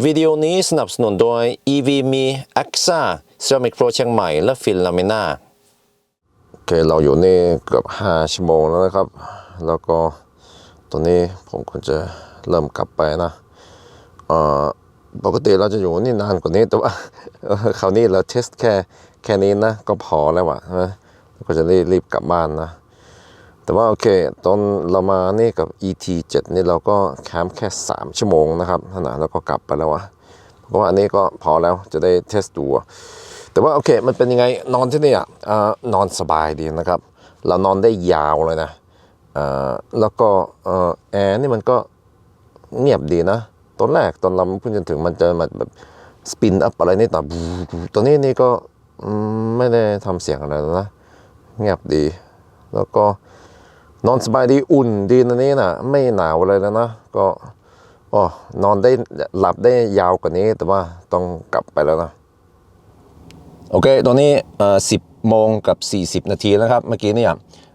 วิดีโอนี้สนับสนุนโดย EV มี AXA Ceramic Pro เชียงใหม่ และฟินลามิน่าโอเค เราอยู่นี่เกือบ 5 ชั่วโมงแล้วนะครับ แล้วก็ตอนนี้ผมควรจะเริ่มกลับไปนะเออปกติเราจะอยู่นี่นานกว่านี้ แต่ว่าคราวนี้เราเทสแค่แค่นี้นะ ก็พอแล้วอะนะก็จะรีบรีบกลับบ้านนะ แต่ว่าโอเค ตอนเรามานี่กับ ET 7 นี่เราก็แคมป์แค่ 3 ชั่วโมงนะครับขนาดแล้วก็กลับไปแล้วอะเพราะว่าอันนี้ก็พอแล้วจะได้เทสดูอะแต่ว่าโอเค มันเป็นยังไงนอนที่นี่อะนอนสบายดีนะครับ เรานอนได้ยาวเลยนะแล้วก็แอร์นี่มันก็เงียบดีนะ ตอนแรกตอนเราเพิ่งจะถึงมันจะมันแบบสปินอัพอะไรนิดหน่อตอนนี้นี่ก็ไม่ได้ทำเสียงอะไรนะ เงียบดี แล้วก็ นอนสบายดีอุ่นดีนะนี่นะไม่หนาวเลยแล้วนะก็อ๋อนอนได้หลับได้ยาวกว่านี้แต่ว่าต้องกลับไปแล้วนะ โอเค ตอนนี้เอ่อสิบโมงกับ40นาทีนะครับ เมื่อกี้เนี่ย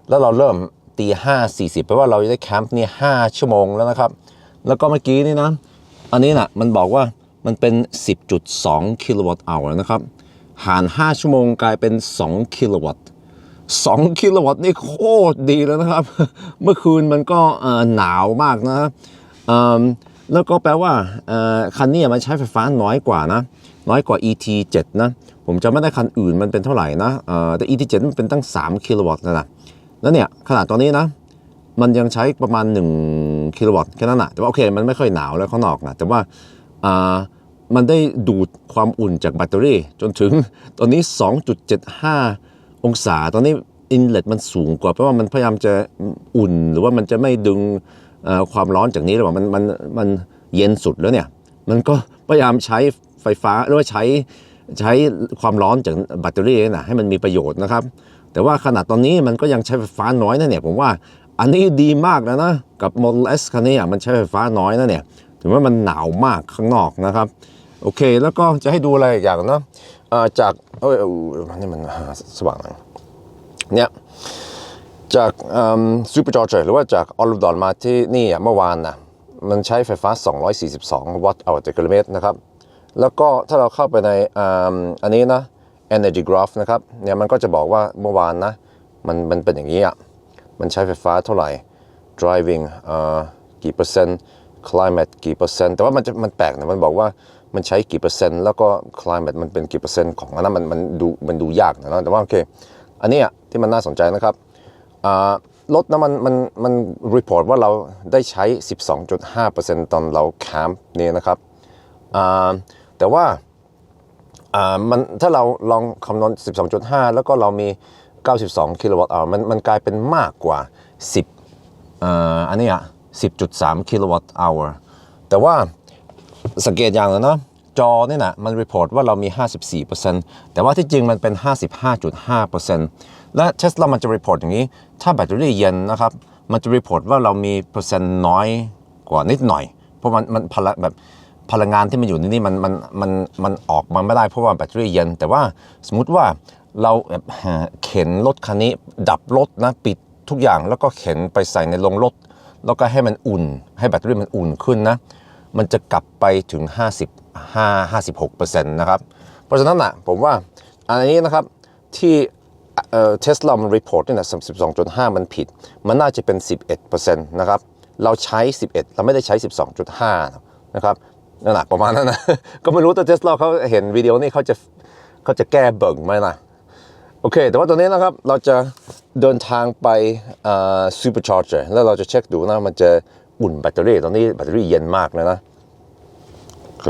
แล้วเราเริ่มตีห้าสี่สิบแปลว่าเราได้แคมป์นี่ห้าชั่วโมงแล้วนะครับ แล้วก็เมื่อกี้นี่นะ อันนี้นะมันบอกว่ามันเป็น 10.2 กิโลวัตต์อร์นะครับ หาร 5 ชั่วโมงกลายเป็น 2 กิโลวัตต์ 2 กิโลวัตต์นี่โคตรดีแล้วนะครับ เมื่อคืนมันก็หนาวมากนะแล้วก็แปลว่าคันนี้มันใช้ไฟฟ้าน้อยกว่านะ น้อยกว่า ET 7 นะ ผมจำไม่ได้คันอื่นมันเป็นเท่าไหร่นะแต่ ET 7 มันเป็นตั้ง 3 กิโลวัตต์นะนะแล้วเนี่ยขนาดตอนนี้นะ มันยังใช้ประมาณ 1 กิโลวัตต์แค่นั้นนะแต่ว่าโอเค มันไม่ค่อยหนาวแล้วข้างนอกนะแต่ว่าอ่ามันได้ดูดความอุ่นจากแบตเตอรี่จนถึงตอนนี้ 2.75 องศาตอนนี้อินเลตมันสูงกว่าเพราะว่ามันพยายามจะอุ่น หรือว่ามันจะไม่ดึงความร้อนจากนี้หรือว่ามันมันมันเย็นสุดแล้วเนี่ยมันก็พยายามใช้ไฟฟ้าหรือว่าใช้ใช้ความร้อนจากแบตเตอรี่นะให้มันมีประโยชน์นะครับ แต่ว่าขนาดตอนนี้มันก็ยังใช้ไฟฟ้าน้อยนะเนี่ยผมว่าอันนี้ดีมากแล้วนะกับ Model S คันนี้อะมันใช้ไฟฟ้าน้อยนะเนี่ยถึงว่ามันหนาวมากข้างนอกนะครับ โอเค แล้วก็จะให้ดูอะไรอีกอย่างนะเอ่อ จากเอ้ยเอ้ยมันนี่มันหาสว่างหน่อยเนี่ยจากซูเปอร์จอร์เจอร์หรือว่าจากออลลูดอนมาที่นี่อะเมื่อวานนะมันใช้ไฟฟ้า 242 วัตต์ต่อกิโลเมตรนะครับ แล้วก็ถ้าเราเข้าไปในอ่าอันนี้นะ energy graph นะครับเนี่ยมันก็จะบอกว่าเมื่อวานนะมันมันเป็นอย่างนี้อะมันใช้ไฟฟ้าเท่าไหร่ driving เอ่อกี่เปอร์เซ็นต์ climate กี่เปอร์เซ็นต์แต่ว่ามันจะมันแปลกนะมันบอกว่า มันใช้กี่เปอร์เซ็นต์ แล้วก็ climate มันเป็นกี่เปอร์เซ็นต์ของอันนั้นมันมันดูมันดูยากนะแต่ว่าโอเค อันนี้ที่มันน่าสนใจนะครับรถนะมันมันมัน report ว่าเราได้ใช้ 12.5%ตอนเราแคมป์นี่นะครับแต่ว่ามันถ้าเราลองคำนวณ 12.5 แล้วก็เรามี 92 กิโลวัตต์อมันมันกลายเป็นมากกว่า 10อ,อันนี้อะ10.3 กิโลวัตต์อแต่ว่า สังเกตอย่างหนึงนะจอเนี่ยนะมันรีพอร์ตว่าเรามี 54%แต่ว่าที่จริงมันเป็น 55.5%และเทสลามันจะรีพอร์ตอย่างนี้ ถ้าแบตเตอรี่เย็นนะครับ มันจะรีพอร์ตว่าเรามีเปอร์เซ็นต์น้อยกว่านิดหน่อย เพราะมันมันพลังแบบพลังงานที่มันอยู่ในนี่มันมันมันมันออกมาไม่ได้เพราะว่าแบตเตอรี่เย็น แต่ว่าสมมุติว่าเราแบบเข็นรถคันนี้ดับรถนะปิดทุกอย่างแล้วก็เข็นไปใส่ในโรงรถ แล้วก็ให้มันอุ่น ให้แบตเตอรี่มันอุ่นขึ้นนะ มันจะกลับไปถึง 55 56%นะครับ เพราะฉะนั้นนะผมว่าอันนี้นะครับที่เอ่อเทสลามันรีพอร์ตเนี่ยนะ12.5 มันผิด มันน่าจะเป็น 11%นะครับ เราใช้ 11 เราไม่ได้ใช้ 12.5 นะครับนั่นแหละประมาณนั้นนะ ก็ไม่รู้แต่เทสลาเขาเห็นวิดีโอนี้เขาจะเขาจะแก้เบิ่งไหมนะโอเค แต่ว่าตอนนี้นะครับ เราจะเดินทางไปซูเปอร์ชาร์เจอร์แล้วเราจะเช็คดูนะ มันจะ อุ่นแบตเตอรี่ตอนนี้แบตเตอรี่เย็นมากเลยนะโอเค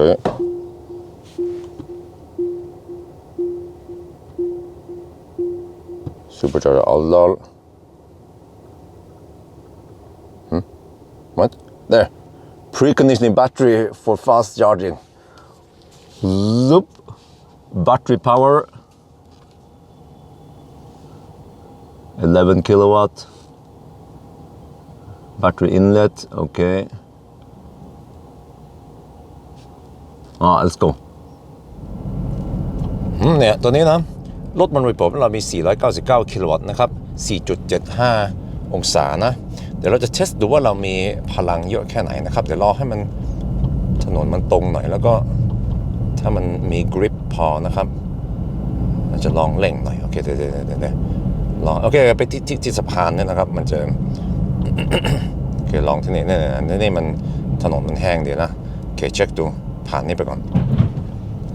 ซูเปอร์ชาร์จอร์เอาลอล What? There. Preconditioning battery for fast charging. Loop. Battery power. 11 kilowatt. Battery inlet. Okay. Ah, let's go. เนี่ยตัวนี้นะรถมันรีพอร์ตว่าเรามี 499 กิโลวัตต์นะครับ 4.75 องศานะ เดี๋ยวเราจะเทสดูว่าเรามีพลังเยอะแค่ไหนนะครับ เดี๋ยวรอให้มันถนนมันตรงหน่อยแล้วก็ถ้ามันมีกริปพอนะครับมันจะลองเร่งหน่อย โอเคเดี๋ยวเดี๋ยวเดี๋ยวลอง โอเค ไปที่ที่สะพานเนี่ยนะครับ มันจะ เคลองที่นี่เนี่ยเนี่ยนี่มันถนนมันแห้งดีนะโอเคเช็คดูผ่านนี่ไปก่อน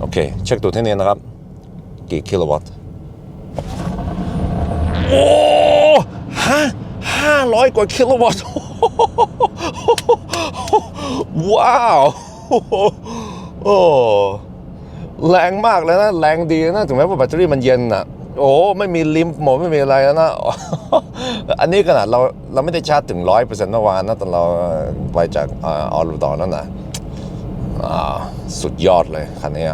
โอเค เช็คดูที่นี่นะครับ กี่กิโลวัตต์โอ้ห้าห้าร้อยกว่ากิโลวัตต์ว้าวโอ้แรงมากเลยนะ แรงดีนะ ถึงแม้ว่าแบตเตอรี่มันเย็นอะ โอ้ไม่มีลิมฟ์หมดไม่มีอะไรแล้วนะ อันนี้ขนาดเราเราไม่ได้ชาร์จถึงร้อยเปอร์เซ็นต์เมื่อวานนะตอนเราไปจากออรูดอนั่นนะอ่าสุดยอดเลยคันนี้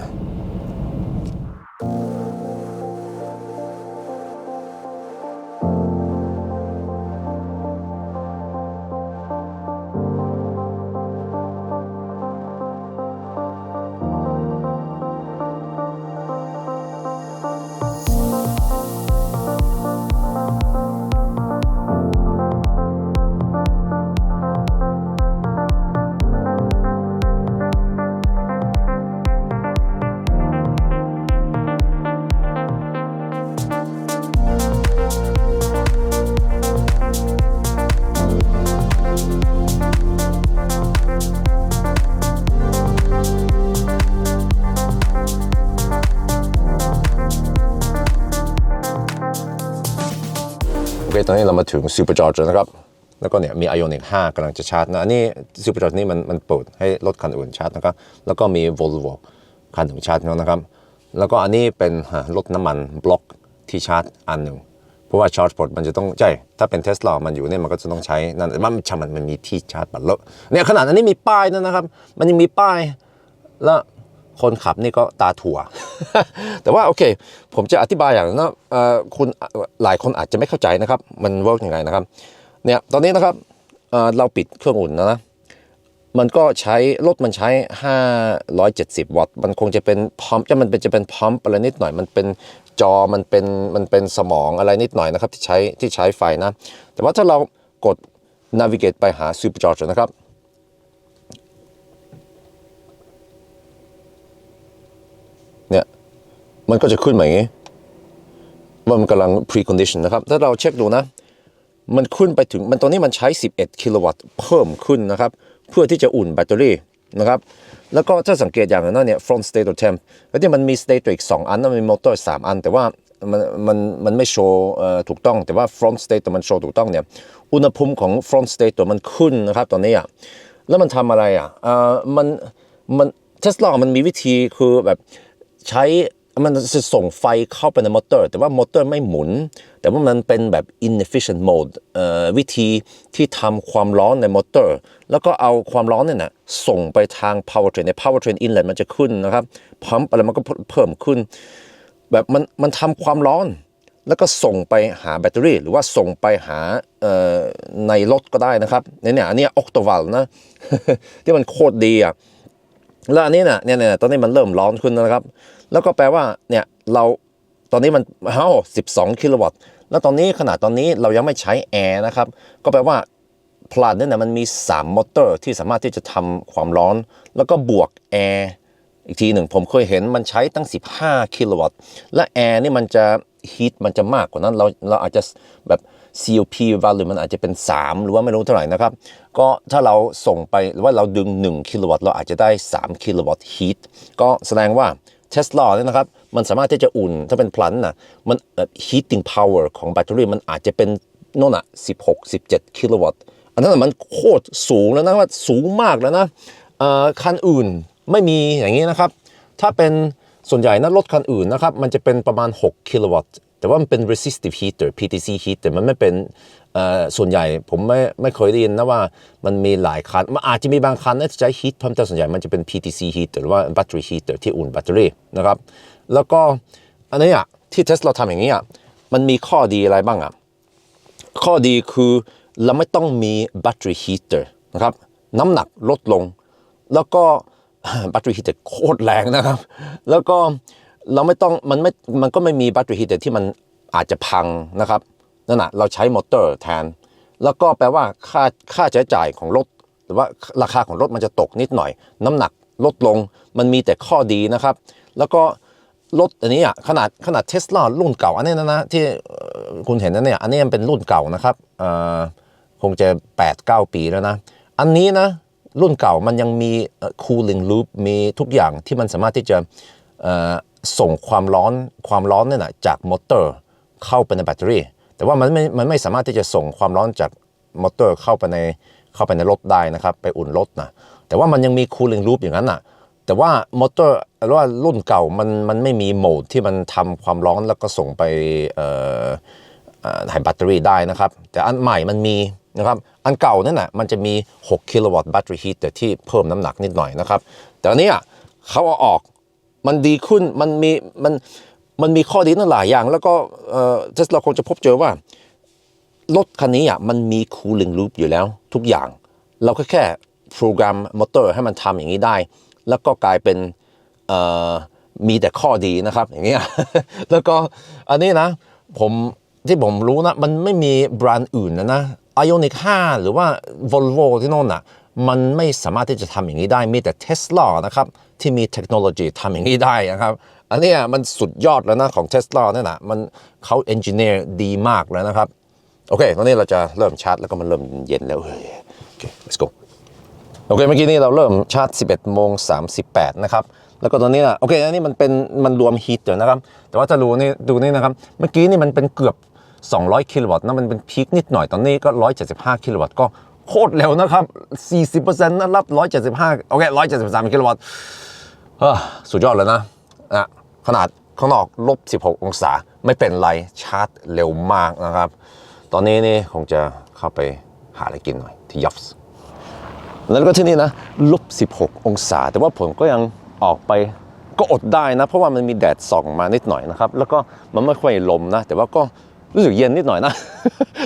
มาถึง Super Charger นะครับ แล้วก็เนี่ยมี Ioniq 5กำลังจะชาร์จนะอันนี้ Super Charger นี่มันมันเปิดให้รถคันอื่นชาร์จนะครับ แล้วก็มี Volvo คันหนึ่งชาร์จแล้วนะครับ แล้วก็อันนี้เป็นรถน้ำมันบล็อกที่ชาร์จอันหนึ่งเพราะว่าชาร์จพอร์ตมันจะต้องใช่ถ้าเป็นเทสลามันอยู่เนี่ยมันก็จะต้องใช้นั่นแต่ว่ามันชมันมันมีที่ชาร์จบัตรแล้วเนี่ยขนาดอันนี้มีป้ายนั่นนะครับ มันยังมีป้ายแล้ว คนขับนี่ก็ตาถั่ว แต่ว่าโอเค ผมจะอธิบายอย่างนึงนะคุณหลายคนอาจจะไม่เข้าใจนะครับ มันเวิร์กยังไงนะครับ เนี่ยตอนนี้นะครับเราปิดเครื่องอุ่นนะนะ มันก็ใช้รถมันใช้ 570 วัตต์ มันคงจะเป็นพัมจะมันเป็นจะเป็นพัมอะไรนิดหน่อย มันเป็นจอ มันเป็นมันเป็นสมองอะไรนิดหน่อยนะครับที่ใช้ที่ใช้ไฟนะ แต่ว่าถ้าเรากด navigate ไปหา supercharger นะครับ เนี่ย มันก็จะขึ้นมาอย่างนี้ ว่ามันกำลัง precondition นะครับ ถ้าเราเช็คดูนะ มันขึ้นไปถึง มันตอนนี้มันใช้ 11 กิโลวัตต์เพิ่มขึ้นนะครับ เพื่อที่จะอุ่นแบตเตอรี่นะครับ แล้วก็ถ้าสังเกตอย่างนึงนเนี่ย front state temp แล้วที่มันมี state อีก2อันนะมันมีมอเตอร์3อัน แต่ว่ามันมันมันไม่โชว์ถูกต้อง แต่ว่า front state มันโชว์ถูกต้องเนี่ย อุณหภูมิของ front state ตัวมันขึ้นนะครับ ตอนนี้อะ แล้วมันทำอะไรอะเอ่อมันมันเทสลามันมีวิธีคือแบบใช้ มันจะส่งไฟเข้าไปในมอเตอร์ แต่ว่ามอเตอร์ไม่หมุน แต่ว่ามันเป็นแบบ inefficient mode เอ่อวิธีที่ทำความร้อนในมอเตอร์ แล้วก็เอาความร้อนเนี่ยนะส่งไปทาง powertrain ใน powertrain inlet มันจะขึ้นนะครับพัมป์อะไรมันก็เพิ่มขึ้น แบบมันมันทำความร้อน แล้วก็ส่งไปหาแบตเตอรี่ หรือว่าส่งไปหาเอ่อในรถก็ได้นะครับเนี่ยอันนี้ออกตวัลนะที่มันโคตรดีอะแล้วอันนี้นะเนี่ยเนี่ยตอนนี้มันเริ่มร้อนขึ้นแล้วนะครับ แล้วก็แปลว่าเนี่ยเราตอนนี้มันเฮ้า12 กิโลวัตต์ แล้วตอนนี้ขนาดตอนนี้เรายังไม่ใช้แอร์นะครับ ก็แปลว่าพลาดเนี่ยนะมันมี 3 มอเตอร์ที่สามารถที่จะทำความร้อน แล้วก็บวกแอร์อีกทีหนึ่งผมเคยเห็นมันใช้ตั้ง 15 กิโลวัตต์ และแอร์นี่มันจะฮีทมันจะมากกว่านั้น เราเราอาจจะแบบ COP value มันอาจจะเป็น 3 หรือว่าไม่รู้เท่าไหร่นะครับ ก็ถ้าเราส่งไปหรือว่าเราดึง 1 กิโลวัตต์ เราอาจจะได้ 3 กิโลวัตต์ฮีทก็แสดงว่า เทสลาเนี่ยนะครับ มันสามารถที่จะอุ่นถ้าเป็นพลันนะมันเอ่อ heating power ของแบตเตอรี่มันอาจจะเป็นโน่นอะ16 17 กิโลวัตต์ อันนั้นมันโคตรสูงแล้วนะว่าสูงมากแล้วนะคันอื่นไม่มีอย่างนี้นะครับ ถ้าเป็นส่วนใหญ่นะรถคันอื่นนะครับ มันจะเป็นประมาณ 6 กิโลวัตต์ แต่ว่ามันเป็น resistive heater PTC heater มันไม่เป็นส่วนใหญ่ผมไม่ไม่เคยได้ยินนะว่ามันมีหลายคันมันอาจจะมีบางคันที่ใช้ heat pump แต่ส่วนใหญ่มันจะเป็น PTC heater หรือว่า battery heater ที่อุ่นแบตเตอรี่นะครับแล้วก็อันนี้อะที่เทสลาทำอย่างนี้อะมันมีข้อดีอะไรบ้างอะข้อดีคือเราไม่ต้องมี battery heater นะครับน้ำหนักลดลง แล้วก็ battery heater โคตรแรงนะครับ แล้วก็ เราไม่ต้องมันไม่มันก็ไม่มี battery heater ที่มันอาจจะพังนะครับนั่นแหะเราใช้มอเตอร์แทน แล้วก็แปลว่าค่าค่าใช้จ่ายของรถหรือว่าราคาของรถมันจะตกนิดหน่อย น้ำหนักลดลงมันมีแต่ข้อดีนะครับ แล้วก็รถอันนี้อะขนาดขนาดเทสลารุ่นเก่าอันนี้นะนะที่คุณเห็นนะเนี่ยอันนี้มันเป็นรุ่นเก่านะครับอ่อคงจะ 8 9 ปีแล้วนะ อันนี้นะ รุ่นเก่ามันยังมี cooling loop มีทุกอย่างที่มันสามารถที่จะอ่อ ส่งความร้อนความร้อนเนี่ยนะจากมอเตอร์เข้าไปในแบตเตอรี่ แต่ว่ามันไม่มันไม่สามารถที่จะส่งความร้อนจากมอเตอร์เข้าไปในเข้าไปในรถได้นะครับ ไปอุ่นรถนะแต่ว่ามันยังมี cooling loop อย่างนั้นน่ะแต่ว่ามอเตอร์หรือว่ารุ่นเก่ามันมันไม่มีโหมดที่มันทำความร้อนแล้วก็ส่งไปเอ่อเอ่อให้แบตเตอรี่ได้นะครับ แต่อันใหม่มันมีนะครับอันเก่านั่นน่ะมันจะมี 6 กิโลวัตต์แบตเตอรี่ฮีทที่เพิ่มน้ำหนักนิดหน่อยนะครับ แต่อันนี้ยเขาเอาออก มันดีขึ้นมันมีมันมันมีข้อดีตั้งหลายอย่าง แล้วก็เอ่อเทสลาคงจะพบเจอว่ารถคันนี้อะมันมี cooling loop อยู่แล้ว ทุกอย่าง เราก็แค่โปรแกรมมอเตอร์ให้มันทำอย่างนี้ได้ แล้วก็กลายเป็นมีแต่ข้อดีนะครับอย่างเงี้ยแล้วก็อันนี้นะผมที่ผมรู้นะ มันไม่มีแบรนด์อื่นนะนะ Ioniq 5หรือว่า Volvo ที่โน่นอะ มันไม่สามารถที่จะทำอย่างนี้ได้ มีแต่ Tesla นะครับ ที่มีเทคโนโลยีทำอย่างนี้ได้นะครับ อันนี้มันสุดยอดแล้วนะของ Tesla เนี่ยนะมันเขาเอนจิเนียร์ดีมากแล้วนะครับ โอเค ตอนนี้เราจะเริ่มชาร์จ แล้วก็มันเริ่มเย็นแล้วเฮ้ยโอเค let's go โอเค เมื่อกี้นี้เราเริ่มชาร์จ 11โมง38 นะครับ แล้วก็ตอนนี้นะโอเค อันนี้มันเป็นมันรวมฮีทเดี๋ยวนะครับ แต่ว่าจะรู้นี่ดูนี่นะครับ เมื่อกี้นี่มันเป็นเกือบ 200 กิโลวัตต์นะมันเป็นพีคนิดหน่อย ตอนนี้ก็ 175 กิโลวัตต์ก็โคตรเร็วนะครับ 40%นะรับ 175 โอเค 173 กิโลวัตต์ เฮ้อสุดยอดเลยนะอะขนาดข้างนอกลบ 16 องศาไม่เป็นไรชาร์จเร็วมากนะครับ ตอนนี้นี่คงจะเข้าไปหาอะไรกินหน่อยที่ยัฟส์แล้วก็ที่นี่นะลบ 16 องศา แต่ว่าผมก็ยังออกไปก็อดได้นะ เพราะว่ามันมีแดดส่องมานิดหน่อยนะครับ แล้วก็มันไม่ค่อยลมนะ แต่ว่าก็รู้สึกเย็นนิดหน่อยนะ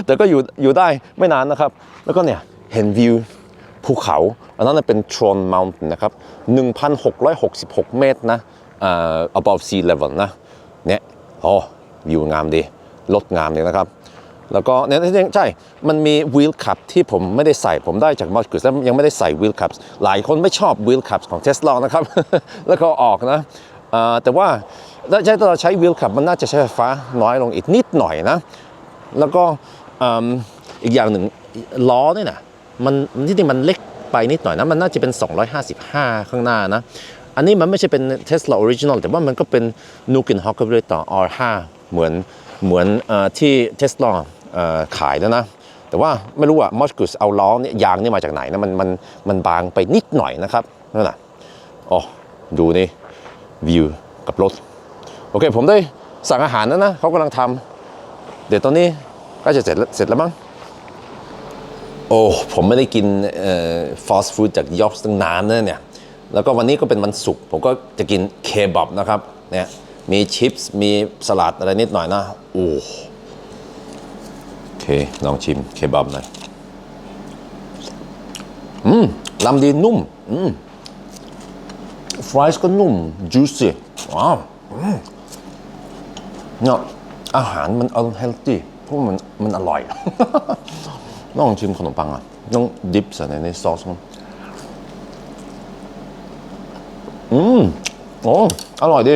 แต่ก็อยู่อยู่ได้ไม่นานนะครับ แล้วก็เนี่ยเห็นวิว ภูเขา อันนั้นเป็น Tron Mountain นะครับ 1,666 เมตรนะ above sea level นะ เนี่ย โอ้วิวงามดี รถงามเลยนะครับ แล้วก็เนี่ยใช่ มันมี wheel cup ที่ผมไม่ได้ใส่ ผมได้จากมอสกุสแล้วยังไม่ได้ใส่ wheel cap หลายคนไม่ชอบ wheel cap ของ Tesla นะครับ แล้วก็ออกนะ แต่ว่าถ้าใช้ถ้าเราใช้ wheel cup มันน่าจะใช้ไฟฟ้าน้อยลงอีกนิดหน่อยนะ แล้วก็อีกอย่างหนึ่งล้อเนี่ยนะ มันที่จริงมันเล็กไปนิดหน่อยนะ มันน่าจะเป็น 255 ข้างหน้านะ อันนี้มันไม่ใช่เป็น Tesla Original แต่ว่ามันก็เป็น n u k i n h o c k e r ต่อ R5 เหมือนเหมือนอที่ Tesla ขายแล้วนะ แต่ว่าไม่รู้อะมอสกุสเอาล้อเนี่ยยางนี่มาจากไหนนะ มันมันมันบางไปนิดหน่อยนะครับนั่นน่ะอ๋อดูนี่วิวกับรถ โอเค ผมได้สั่งอาหารแล้วนะเขากำลังทำเดี๋ยวตอนนี้ก็จะเสร็จเสร็จแล้วมั้ง โอ้ผมไม่ได้กินฟาสต์ฟู้ดจากยอฟตั้งนานแล้วเนี่ยแล้วก็วันนี้ก็เป็นวันศุกร์ผมก็จะกินเคบับนะครับเนี่ยมีชิปส์มีสลัดอะไรนิดหน่อยนะโอ้โอเคลองชิมเคบับหน่อยอืมลำดีนุ่มอืมฟรายส์ก็นุ่ม juicy ว้าวเนี่ยอาหารมันอ n เฮลตี้เพราะมันมันอร่อย ลองชิมขนมปังอะต้องดิปใส่ในในซอสมันอืมโอ้อร่อยดี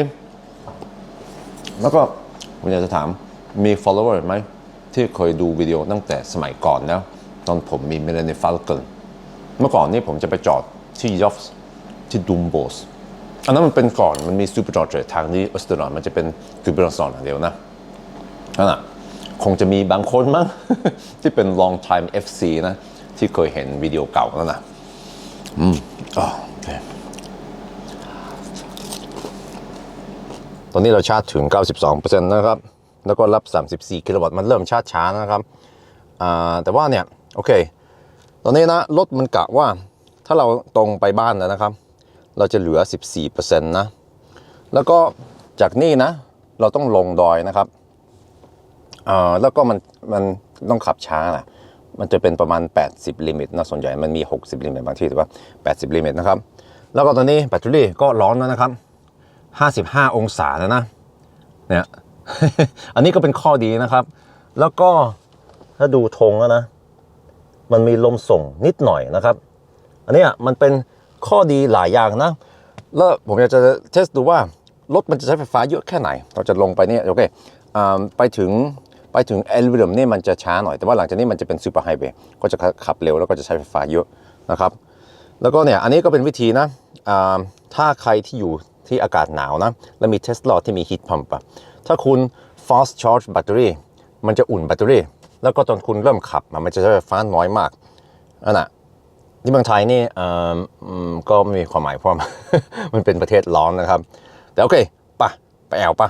แล้วก็ผมอยากจะถามมี follower ไหม ที่เคยดูวิดีโอตั้งแต่สมัยก่อนแล้ว ตอนผมมีเมลานีฟ a ล c ก n เมื่อก่อนนี่ผมจะไปจอดที่ยอฟส์ที่ดุมโบสอันนั้นมันเป็นก่อนมันมีซูเปอร์จอร์จทางนี้ออสเตรเลียมันจะเป็นซูเปอร์ซอนอย่างเดียวนะนั่นน่ะ คงจะมีบางคนมั้งที่เป็น long time FC นะ ที่เคยเห็นวิดีโอเก่านั่นน่ะอืมอ๋อตอนนี้เราชาร์จถึง 92%นะครับ แล้วก็รับ 34 กิโลวัตต์ มันเริ่มชาร์จช้านะครับ อ่า แต่ว่าเนี่ย โอเค ตอนนี้นะ รถมันกะว่า ถ้าเราตรงไปบ้านแล้วนะครับ เราจะเหลือ 14%นะ แล้วก็จากนี่นะ เราต้องลงดอยนะครับ อ่าแล้วก็มันมันต้องขับช้านะมันจะเป็นประมาณ 80 ลิมิตนะส่วนใหญ่มันมี 60 ลิมิตบางที่แต่ว่า 80 ลิมิตนะครับ แล้วก็ตอนนี้แบตเตอรี่ก็ร้อนแล้วนะครับ 55 องศาแล้วนะเนี่ย อันนี้ก็เป็นข้อดีนะครับ แล้วก็ถ้าดูธงแล้วนะ มันมีลมส่งนิดหน่อยนะครับ อันนี้มันเป็นข้อดีหลายอย่างนะ แล้วผมอยากจะเทสดูว่ารถมันจะใช้ไฟฟ้าเยอะแค่ไหน เราจะลงไปเนี่ยโอเคอไปถึง ไปถึงเอลิเวมนี่มันจะช้าหน่อย แต่ว่าหลังจากนี้มันจะเป็นซูเปอร์ไฮเวย์ก็จะขับเร็วแล้วก็จะใช้ไฟฟ้าเยอะนะครับ แล้วก็เนี่ยอันนี้ก็เป็นวิธีนะถ้าใครที่อยู่ที่อากาศหนาวนะ แล้วมีเทสลาที่มีฮีทพัมป์อะถ้าคุณ fast charge แบตเตอรี่มันจะอุ่นแบตเตอรี่ แล้วก็ตอนคุณเริ่มขับมันจะใช้ไฟฟ้าน้อยมากอันน่ะที่เมืองไทยนี่เออก็ไม่มีความหมายเพราะมันเป็นประเทศร้อนนะครับ แต่โอเคปะไปแอวปะ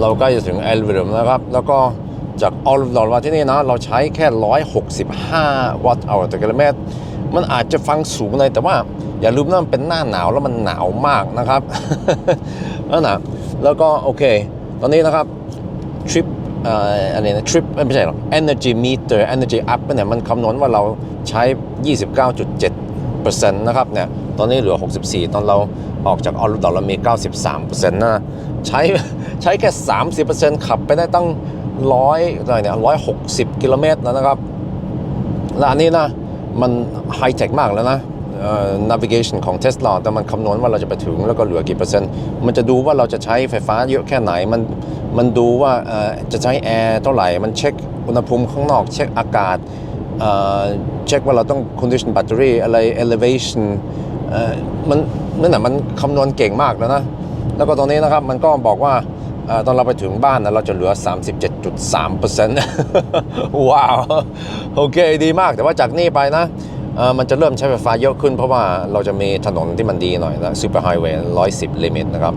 เรากล้จะถึงแอลเวอร์แล้วครับ แล้วก็จากออลดอลมาที่นี่นะ เราใช้แค่ 165 วัตต์เอาต่อกิโลเมตร มันอาจจะฟังสูงเลยแต่ว่าอย่าลืมนะมันเป็นหน้าหนาวแล้วมันหนาวมากนะครับนั่นนะแล้วก็โอเค ตอนนี้นะครับทริปอ่ออันนี้นะทริปไม่ใช่หรอก energy meter energy up เนี่ยมันคำนวณว่าเราใช้ 29.7%นะครับเนี่ยตอนนี้เหลือ 64 ตอนเราออกจากออลดอลเรามี 93%นะใช้ ใช้แค่ 30%ขับไปได้ตั้งร้อยอะไรเนี่ย160กิโลเมตรแล้วนะครับ และอันนี้นะ มันไฮเทคมากแล้วนะ navigation ของ Tesla แต่มันคำนวณว่าเราจะไปถึงแล้วก็เหลือกี่เปอร์เซ็นต์ มันจะดูว่าเราจะใช้ไฟฟ้าเยอะแค่ไหน มันมันดูว่าจะใช้แอร์เท่าไหร่ มันเช็คอุณหภูมิข้างนอก เช็คอากาศ เช็คว่าเราต้อง condition battery อะไร elevation เอ่อมันนั่นน่ะมันคำนวณเก่งมากแล้วนะ แล้วก็ตรงนี้นะครับมันก็บอกว่า ตอนเราไปถึงบ้านนะเราจะเหลือ 37.3%ว้าว โอเคดีมากแต่ว่าจากนี่ไปนะ มันจะเริ่มใช้ไฟฟ้าเยอะขึ้นเพราะว่าเราจะมีถนนที่มันดีหน่อยนะซูเปอร์ไฮเวย์110 ลิมิตนะครับ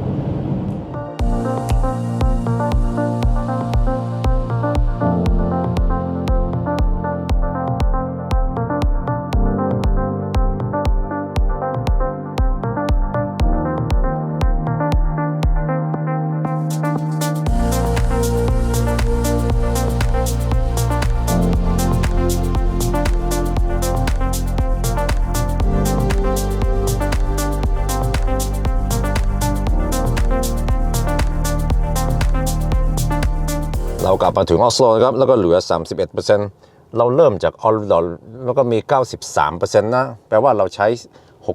เรากลับมาถึงออสโลนะครับ แล้วก็เหลือ 31%เราเริ่มจากออลดอลแล้วก็มี 93%นะ แปลว่าเราใช้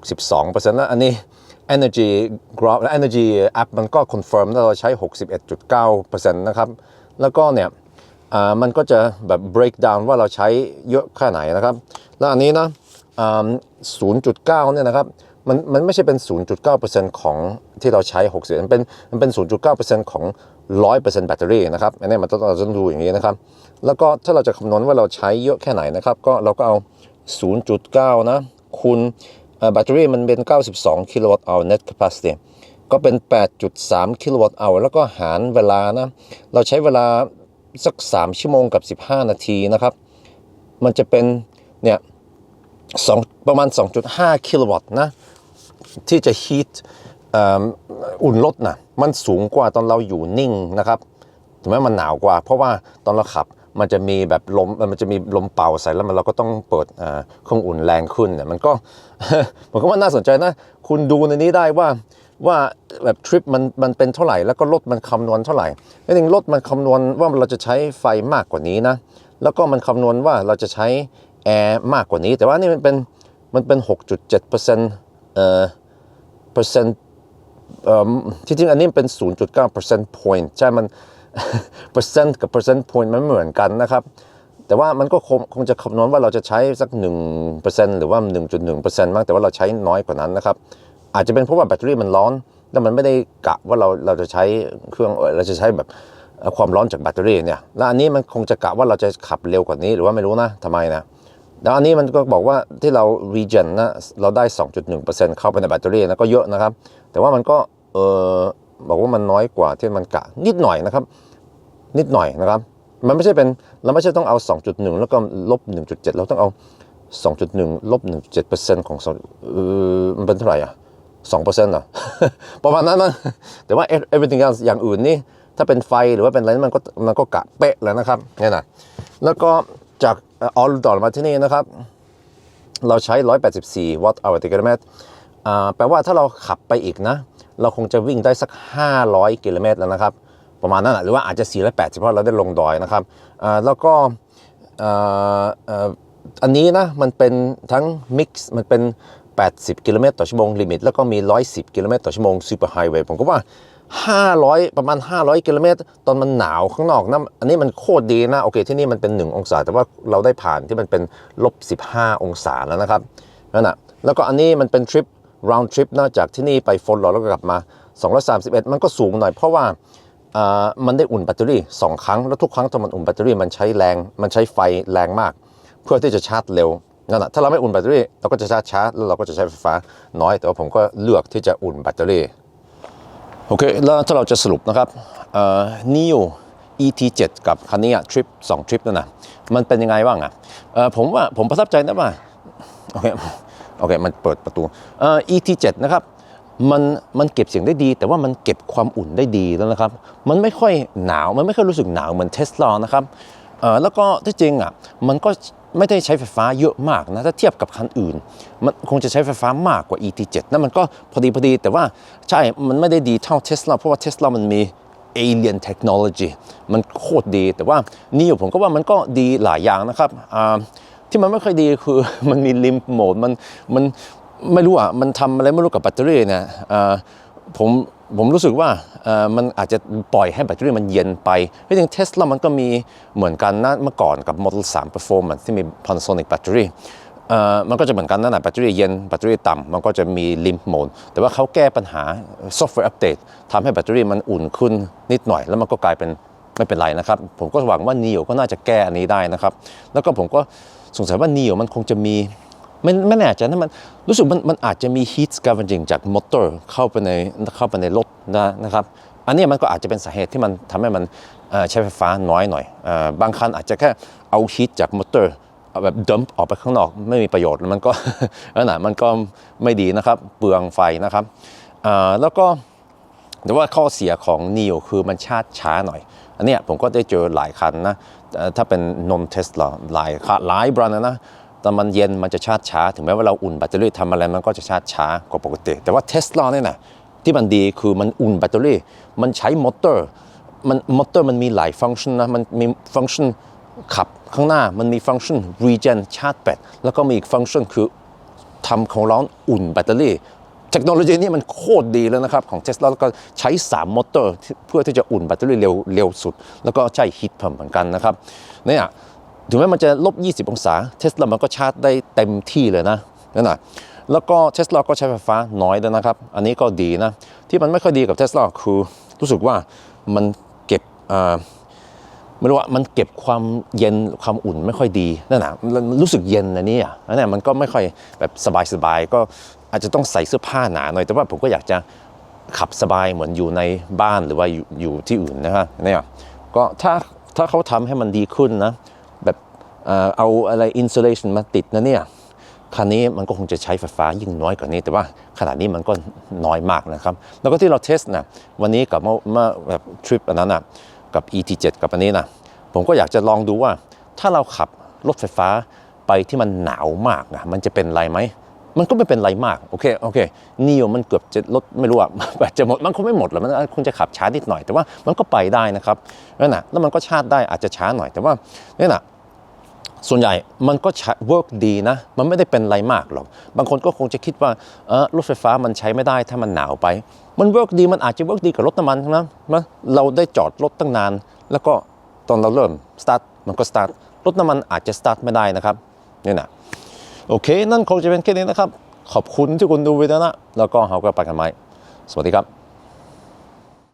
62%นะอันนี้ Energy Graph และ Energy App มันก็ confirm ว่าเราใช้ 61.9%นะครับ แล้วก็เนี่ยมันก็จะแบบ break down ว่าเราใช้เยอะแค่ไหนนะครับ แล้วอันนี้นะอ่า0.9เนี่ยนะครับมันมันไม่ใช่เป็น 0.9%ของที่เราใช้ 60 มันเป็นมันเป็น 0.9%ของ 100%แบตเตอรี่นะครับอันนี้มันต้องเราต้องดูอย่างนี้นะครับ แล้วก็ถ้าเราจะคำนวณว่าเราใช้เยอะแค่ไหนนะครับ ก็เราก็เอา 0.9 นะคูณเอ่อ แบตเตอรี่มันเป็น 92 กิโลวัตต์ hour net capacity ก็เป็น 8.3 กิโลวัตต์ hour แล้วก็หารเวลานะ เราใช้เวลาสัก 3 ชั่วโมงกับ 15 นาทีนะครับ มันจะเป็นเนี่ยสองประมาณ 2.5 กิโลวัตต์นะ ที่จะฮีทอุ่นรถนะมันสูงกว่าตอนเราอยู่นิ่งนะครับถึงแม้มันหนาวกว่า เพราะว่าตอนเราขับ มันจะมีแบบลมมันจะมีลมเป่าใส่แล้วมันเราก็ต้องเปิดเครื่องอุ่นแรงขึ้นเนี่ยมันก็ผมก็ว่าน่าสนใจนะ คุณดูในนี้ได้ว่าว่าแบบทริปมันมันเป็นเท่าไหร่แล้วก็รถมันคำนวณเท่าไหร่จริงๆรถมันคำนวณว่าเราจะใช้ไฟมากกว่านี้นะ แล้วก็มันคำนวณว่าเราจะใช้แอร์มากกว่านี้ แต่ว่านี่มันเป็นมันเป็น 6.7%เอ่อเปอร์เซ็นต์เอ่อที่จริงอันนี้เป็น 0.9 percent point ใช่มัน เปอร์เซ็นต์กับ percent point มันไม่เหมือนกันนะครับ แต่ว่ามันก็คงคงจะคำนวณว่าเราจะใช้สัก 1%หรือว่า 1.1%มากแต่ว่าเราใช้น้อยกว่านั้นนะครับ อาจจะเป็นเพราะว่าแบตเตอรี่มันร้อน แล้วมันไม่ได้กะว่าเราเราจะใช้เครื่องเราจะใช้แบบความร้อนจากแบตเตอรี่เนี่ย แล้วอันนี้มันคงจะกะว่าเราจะขับเร็วกว่านี้หรือว่าไม่รู้นะทำไมนะแล้วอันนี้มันก็บอกว่าที่เรา regen นะเราได้ 2.1%เข้าไปในแบตเตอรี่นะก็เยอะนะครับ แต่ว่ามันก็เออบอกว่ามันน้อยกว่าที่มันกะนิดหน่อยนะครับ นิดหน่อยนะครับ มันไม่ใช่เป็นเราไม่ใช่ต้องเอา 2.1 แล้วก็ลบ 1.7 เราต้องเอา 2.1 ลบ 1.7%ของ2เออมันเป็นเท่าไหร่อะ2%เหรอประมาณนั้นนะแต่ว่า everything else อย่างอื่นนี่ถ้าเป็นไฟหรือว่าเป็นอะไรมันก็มันก็กะเป๊ะแล้วนะครับเนี่ยนะแล้วก็จากออลดอนมาที่นี่นะครับ เราใช้ 184 วัตต์ hour ต่อกิโลเมตรอ่าแปลว่าถ้าเราขับไปอีกนะ เราคงจะวิ่งได้สัก 500 กิโลเมตรแล้วนะครับ ประมาณนั้นนะหรือว่าอาจจะ480เพราะเราได้ลงดอยนะครับแล้วก็อันนี้นะมันเป็นทั้งมิกซ์มันเป็น 80 กิโลเมตรต่อชั่วโมงลิมิต แล้วก็มี 110 กิโลเมตรต่อชั่วโมงซูเปอร์ไฮเวย์ผมก็ว่า 500 ประมาณ 500 กิโลเมตร ตอนมันหนาวข้างนอกนะอันนี้มันโคตรดีนะ โอเค ที่นี่มันเป็น 1 องศา แต่ว่าเราได้ผ่านที่มันเป็นลบ 15 องศาแล้วนะครับนั่นนะแล้วก็อันนี้มันเป็นทริป round trip นะจากที่นี่ไปฟอนหลอแล้วก็กลับมา 231 มันก็สูงหน่อยเพราะว่า มันได้อุ่นแบตเตอรี่ 2 ครั้ง แล้วทุกครั้งที่มันอุ่นแบตเตอรี่มันใช้แรง มันใช้ไฟแรงมาก เพื่อที่จะชาร์จเร็วนั่นแหะถ้าเราไม่อุ่นแบตเตอรี่เราก็จะชาร์จช้าแล้วเราก็จะใช้ไฟฟ้าน้อย แต่ว่าผมก็เลือกที่จะอุ่นแบตเตอรี่โอเคแล้วถ้าเราจะสรุปนะครับเอ่อ Neo ET7 กับคันนี้ทริป2ทริปนั่นนะมันเป็นยังไงบ้างอะผมว่าผมประทับใจนะว่าโอเคโอเคมันเปิดประตู ET7 นะครับ มันมันเก็บเสียงได้ดี แต่ว่ามันเก็บความอุ่นได้ดีแล้วนะครับ มันไม่ค่อยหนาวมันไม่ค่อยรู้สึกหนาวเหมือนเทสลานะครับเออแล้วก็ที่จริงอะมันก็ไม่ได้ใช้ไฟฟ้าเยอะมากนะถ้าเทียบกับคันอื่น มันคงจะใช้ไฟฟ้ามากกว่า ET7 นั่นมันก็พอดีพอดี แต่ว่าใช่มันไม่ได้ดีเท่าเทสลาเพราะว่าเทสลามันมี alien technology มันโคตรดี แต่ว่านี่ผมก็ว่ามันก็ดีหลายอย่างนะครับอ่าที่มันไม่ค่อยดีคือมันมีลิมโหมดมันมัน ไม่รู้อะมันทำอะไรไม่รู้กับแบตเตอรี่เนี่ยผมผมรู้สึกว่ามันอาจจะปล่อยให้แบตเตอรี่มันเย็นไปที่จริงเทสลามันก็มีเหมือนกันนะเมื่อก่อนกับ Model 3 Performance ที่มี Panasonic แบตเตอรี่มันก็จะเหมือนกันนั่นแหละแบตเตอรี่เย็นแบตเตอรี่ต่ำมันก็จะมีลิมโหมดแต่ว่าเขาแก้ปัญหาซอฟต์แวร์อัปเดตทำให้แบตเตอรี่มันอุ่นขึ้นนิดหน่อย แล้วมันก็กลายเป็นไม่เป็นไรนะครับ ผมก็หวังว่า Neo ก็น่าจะแก้อันนี้ได้นะครับ แล้วก็ผมก็สงสัยว่า Neo มันคงจะมี ม่ไม่น่ใจะนะมันรู้สึกมันมันอาจจะมี heat scavenging จากมอเตอร์เข้าไปในเข้าไปในรถนะนะครับอันนี้มันก็อาจจะเป็นสาเหตุที่มันทำให้มันใช้ไฟฟ้าน้อยหน่อยอบางคันอาจจะแค่เอา heat จากมอเตอร์แบบดัมออกไปข้างนอกไม่มีประโยชน์แล้วมันก็นั่นนะมันก็ไม่ดีนะครับเปลืองไฟนะครับแล้วก็แต่ว่าข้อเสียของ Neo คือมันชาร์จช้าหน่อย อันนี้ผมก็ได้เจอหลายคันนะถ้าเป็นนนเทสลาหลายหลายแบรนด์นะ แต่มันเย็นมันจะชาร์จช้า ถึงแม้ว่าเราอุ่นแบตเตอรี่ทำอะไรมันก็จะชาร์จช้ากว่าปกติ แต่ว่าเทสลาเนี่ยนะที่มันดีคือมันอุ่นแบตเตอรี่ มันใช้มอเตอร์ มันมอเตอร์มันมีหลายฟังก์ชันนะ มันมีฟังก์ชันขับข้างหน้า มันมีฟังก์ชัน regen ชาร์จแบต แล้วก็มีอีกฟังก์ชันคือทำของราอุ่นแบตเตอรี่ เทคโนโลยีนี้มันโคตรดีแล้วนะครับ ของ Tesla แล้วก็ใช้ 3 มอเตอร์ เพื่อที่จะอุ่นแบตเตอรี่เร็วเร็วสุด แล้วก็ใช้ฮีทพัมเหมือนกันนะครับเนี่ย ถึงแม้มันจะลบ 20 องศา Tesla มันก็ชาร์จได้เต็มที่เลยนะนั่นนะแล้วก็ Tesla ก็ใช้ไฟฟ้าน้อยด้วยนะครับ อันนี้ก็ดีนะ ที่มันไม่ค่อยดีกับ Tesla คือรู้สึกว่ามันเก็บไม่รู้ว่ามันเก็บความเย็นความอุ่นไม่ค่อยดีนั่นนะมันรู้สึกเย็นนะเนี่ยนั่นแหละมันก็ไม่ค่อยแบบสบายๆก็อาจจะต้องใส่เสื้อผ้าหนาหน่อยแต่ว่าผมก็อยากจะขับสบายเหมือนอยู่ในบ้านหรือว่าอยู่อยู่ที่อื่นนะครับเนี่ยก็ถ้าถ้าเขาทำให้มันดีขึ้นนะ เอาอะไรอินซูเลชันมาติดนะเนี่ยคันนี้มันก็คงจะใช้ไฟฟ้ายิ่งน้อยกว่านี้ แต่ว่าขนาดนี้มันก็น้อยมากนะครับ แล้วก็ที่เราเทสนะวันนี้กับเมื่อแบบทริปอันนั้นนะกับ ET7 กับอันนี้นะผมก็อยากจะลองดูว่า ถ้าเราขับรถไฟฟ้าไปที่มันหนาวมากนะมันจะเป็นไรไหมมันก็ไม่เป็นไรมาก โอเค โอเคนิวมันเกือบจะลดไม่รู้อะจะหมด มันคงไม่หมดหรอก มันคงจะขับช้านิดหน่อย แต่ว่ามันก็ไปได้นะครับนั่นนะแล้วมันก็ชาร์จได้อาจจะช้าหน่อย แต่ว่านี่นะ ส่วนใหญ่มันก็ใช้ work ดีนะ มันไม่ได้เป็นไรมากหรอก บางคนก็คงจะคิดว่าเออรถไฟฟ้ามันใช้ไม่ได้ถ้ามันหนาวไป มัน work ดีมันอาจจะ work ดีกับรถน้ำมันนะนเราได้จอดรถตั้งนาน แล้วก็ตอนเราเริ่ม start มันก็ start รถน้ำมันอาจจะ start ไม่ได้นะครับนี่นะโอเค นั่นคงจะเป็นแค่นี้นะครับ ขอบคุณที่คุณดูวิดีโอนะ แล้วก็เราก็ไปกันใหม่สวัสดีครับ